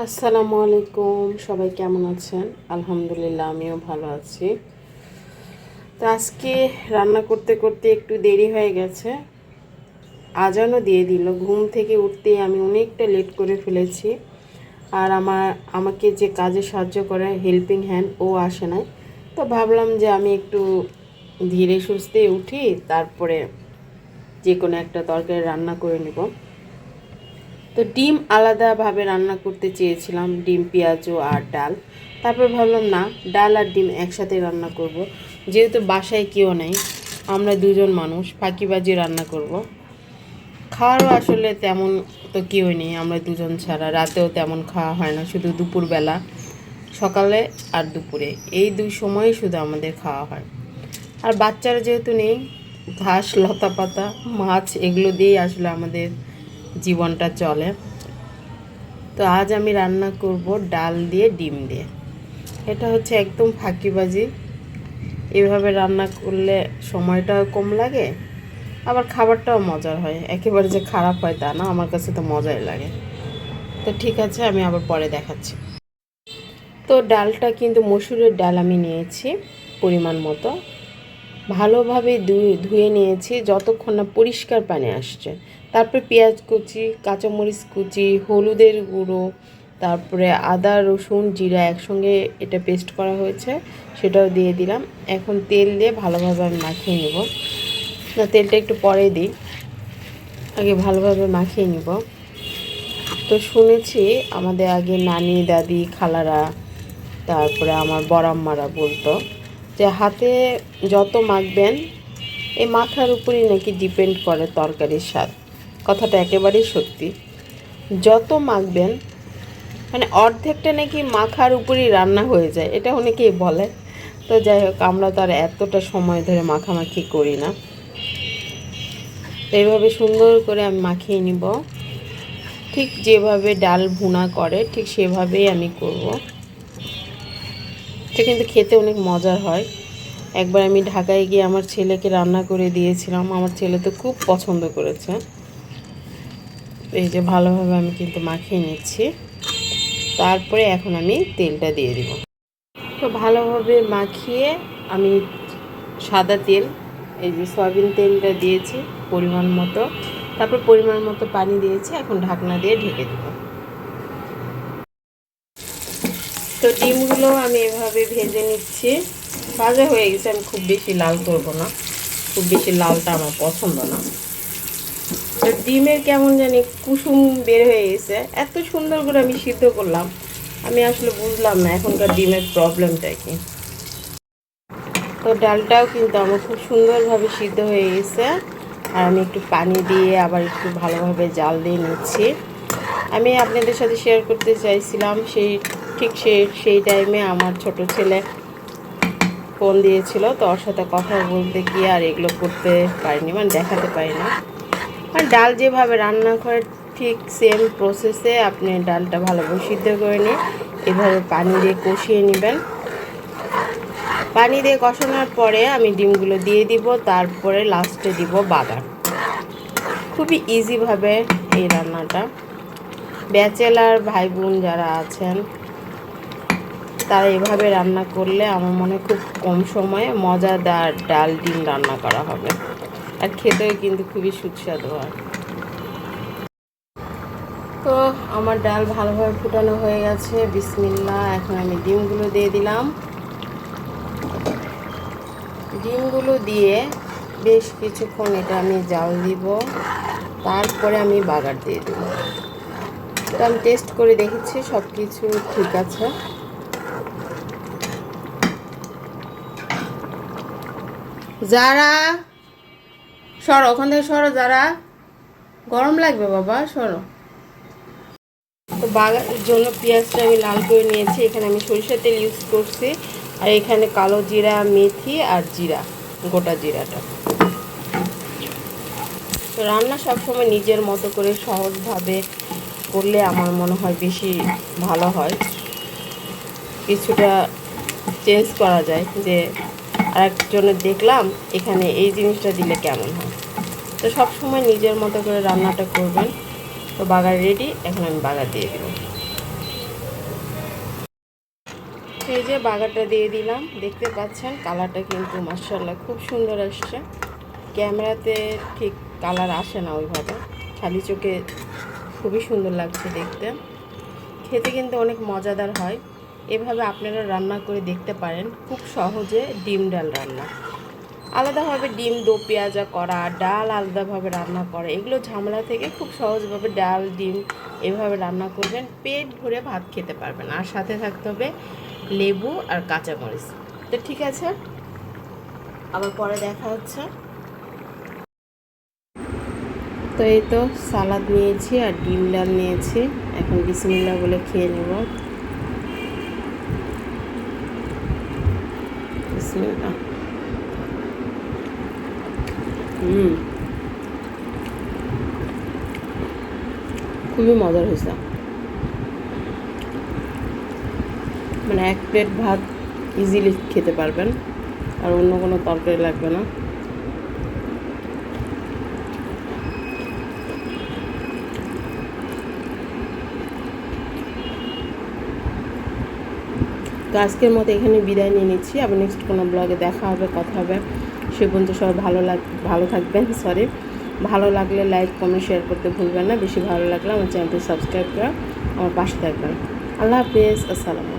আসসালামু আলাইকুম, সবাই কেমন আছেন? আলহামদুলিল্লাহ, আমিও ভালো আছি। তো আজকে রান্না করতে করতে একটু দেরি হয়ে গেছে। আজানও দিয়ে দিল। ঘুম থেকে উঠতেই আমি অনেকটা লেট করে ফেলেছি। আর আমার, আমাকে যে কাজে সাহায্য করে হেল্পিং হ্যান্ড, ও আসে নাই। তো ভাবলাম যে আমি একটু ধীরে সুস্থে উঠি, তারপরে যে কোনো একটা তরকারি রান্না করে নেব। তো ডিম আলাদাভাবে রান্না করতে চেয়েছিলাম, ডিম, পেঁয়াজু আর ডাল তারপর ভাবলাম, না, ডাল আর ডিম একসাথে রান্না করব। যেহেতু বাসায় কেউ নেই, আমরা দুজন মানুষ, ফাঁকিবাজি রান্না করব। খাওয়ারও আসলে তেমন তো কেউ নেই, আমরা দুজন ছাড়া রাতেও তেমন খাওয়া হয় না, শুধু দুপুরবেলা, সকালে আর দুপুরে এই দুই সময়ে শুধু আমাদের খাওয়া হয় আর বাচ্চারা যেহেতু নেই, ঘাস লতা পাতা মাছ, এগুলো দিয়েই আসলে আমাদের জীবনটা চলে। তো আজ আমি রান্না করব ডাল দিয়ে, ডিম দিয়ে। এটা হচ্ছে একদম ফাঁকিবাজি। এভাবে রান্না করলে সময়টাও কম লাগে, আবার খাবারটাও মজার হয়। একেবারে যে খারাপ হয় তা না, আমার কাছে তো মজাই লাগে। তো ঠিক আছে, আমি আবার পরে দেখাচ্ছি। তো ডালটা কিন্তু মসুরের ডাল আমি নিয়েছি পরিমাণ মতো। ভালোভাবে ধুয়ে নিয়েছি, যতক্ষণ না পরিষ্কার পানি আসছে। তারপরে পেঁয়াজ কুচি, কাঁচামরিচ কুচি, হলুদের গুঁড়ো, তারপরে আদা, রসুন, জিরা একসঙ্গে এটা পেস্ট করা হয়েছে, সেটাও দিয়ে দিলাম। এখন তেল দিয়ে ভালোভাবে আমি মাখিয়ে নেব। না, তেলটা একটু পরে দিই। আগে ভালোভাবে মাখিয়ে নিব। তো শুনেছি আমাদের আগে নানি, দাদি, খালারা, তারপরে আমার বড়াম্মারা বলতো যে হাতে যত মাখবেন, এই মাখার উপরেই নাকি ডিপেন্ড করে তরকারির স্বাদ। কথাটা একেবারেই সত্যি। যত মাখবেন মানে অর্ধেকটা নাকি মাখার উপরেই রান্না হয়ে যায়, এটা অনেকেই বলে। তো যাই হোক, আমরা তো আর এতটা সময় ধরে মাখামাখি করি না। এইভাবে সুন্দর করে আমি মাখিয়ে নিব। ঠিক যেভাবে ডাল ভুনা করে, ঠিক সেভাবেই আমি করব। এটা কিন্তু খেতে অনেক মজার হয়। একবার আমি ঢাকায় গিয়ে আমার ছেলেকে রান্না করে দিয়েছিলাম। আমার ছেলে তো খুব পছন্দ করেছে। এই যে ভালোভাবে আমি কিন্তু মাখিয়ে নিচ্ছি। তারপরে এখন আমি তেলটা দিয়ে দিব। তো ভালোভাবে মাখিয়ে আমি সাদা তেল, এই যে সয়াবিন তেলটা দিয়েছি পরিমাণ মতো। তারপর পরিমাণ মতো পানি দিয়েছি। এখন ঢাকনা দিয়ে ঢেকে দেব। তো ডিমগুলো আমি এভাবে ভেজে নিচ্ছি। ভাজা হয়ে গেছে, আমি খুব বেশি লাল করব না। খুব বেশি লালটা আমার পছন্দ না। তো ডিমের কেমন জানি কুসুম বের হয়ে গেছে। এত সুন্দর করে আমি সিদ্ধ করলাম। আমি আসলে বুঝলাম না এখনকার ডিমের প্রবলেমটা কি। তো ডালটাও কিন্তু আমার খুব সুন্দরভাবে সিদ্ধ হয়ে গেছে। আর আমি একটু পানি দিয়ে আবার একটু ভালোভাবে জাল দিয়ে নিচ্ছি। আমি আপনাদের সাথে শেয়ার করতে চাইছিলাম সেই ঠিক সেই সেই টাইমে আমার ছোট ছেলে ফোন দিয়েছিল তো ওর সাথে কথা বলতে গিয়ে আর এগুলো করতে পারিনি মানে দেখাতে পারি না আর ডাল যেভাবে রান্না করে, ঠিক সেম প্রসেসে আপনি ডালটা ভালোভাবে সিদ্ধ করে নিয়ে এভাবে পানি দিয়ে কষিয়ে নেবেন। পানি দিয়ে কষানোর পরে আমি ডিমগুলো দিয়ে দিব, তারপরে লাস্টে দিব বাদাম। খুবই ইজিভাবে এই রান্নাটা। ব্যাচেলার ভাই বোন যারা আছেন তারা এভাবে রান্না করলে আমার মনে খুব কম সময়ে মজাদার ডাল ডিম রান্না করা হবে। আর খেতেও কিন্তু খুবই সুস্বাদু হয়। তো আমার ডাল ভালোভাবে ফুটানো হয়ে গেছে। বিসমিল্লা এখন আমি ডিমগুলো দিয়ে দিলাম। ডিমগুলো দিয়ে বেশ কিছুক্ষণ এটা আমি জাল দিব। তারপরে আমি বাগার দিয়ে দেব। তো আমি টেস্ট করে দেখেছি সব কিছু ঠিক আছে। যারা সরো, ওখান থেকে সরো, যারা গরম লাগবে বাবা, সরো। তো বাগানের জন্য পেঁয়াজটা আমি লাল করে নিয়েছি, এখানে আমি সরিষার তেল ইউজ করছি, আর এখানে কালো জিরা, মেথি আর জিরা, গোটা জিরাটা। তো রান্না সবসময় নিজের মতো করে সহজভাবে করলে আমার মনে হয় বেশি ভালো হয়। কিছুটা চেঞ্জ করা যায় যে আরেকজনের দেখলাম, এখানে এই জিনিসটা দিলে কেমন হয়? তো সব সময় নিজের মতো করে রান্নাটা করবেন। তো বাগার রেডি, এখন আমি বাগার দিয়ে দেবো। এই যে বাগারটা দিয়ে দিলাম, দেখতে পাচ্ছেন কালারটা কিন্তু মার্শাল্লাহ খুব সুন্দর আসছে। ক্যামেরাতে ঠিক কালার আসে না ওইভাবে, খালি চোখে খুবই সুন্দর লাগছে দেখতে। খেতে কিন্তু অনেক মজাদার হয়। এভাবে আপনারা রান্না করে দেখতে পারেন। খুব সহজে ডিম ডাল রান্না। আলাদাভাবে ডিম, দো পেঁয়াজা করা, ডাল আলাদাভাবে রান্না করা, এগুলো ঝামেলা থেকে খুব সহজভাবে ডাল, ডিম এভাবে রান্না করবেন। পেট ভরে ভাত খেতে পারবেন। আর সাথে থাকতে হবে লেবু আর কাঁচামরিচ। তো ঠিক আছে, আবার পরে দেখা হচ্ছে। তো এই তো সালাদ নিয়েছি আর ডিম ডাল নিয়েছি। এখন বিসমিল্লা বলে খেয়ে নেব। বিসমিল্লা হুম খুবই মজার হয়েছে। মানে এক প্লেট ভাত ইজিলি খেতে পারবেন, আর অন্য কোনো তরকারি লাগবে না। তো আজকের মতো এখানে বিদায় নিয়ে নিচ্ছি। আবার নেক্সট কোনো ব্লগে দেখা হবে, কথা হবে। সে পর্যন্ত সবাই ভালো লাগ, ভালো থাকবেন সরি ভালো লাগলে লাইক কমেন্ট শেয়ার করতে ভুলবেন না। বেশি ভালো লাগলে আমার চ্যানেলটি সাবস্ক্রাইব করে আমার পাশে থাকবেন। আল্লাহ হাফিজ, আসসালামু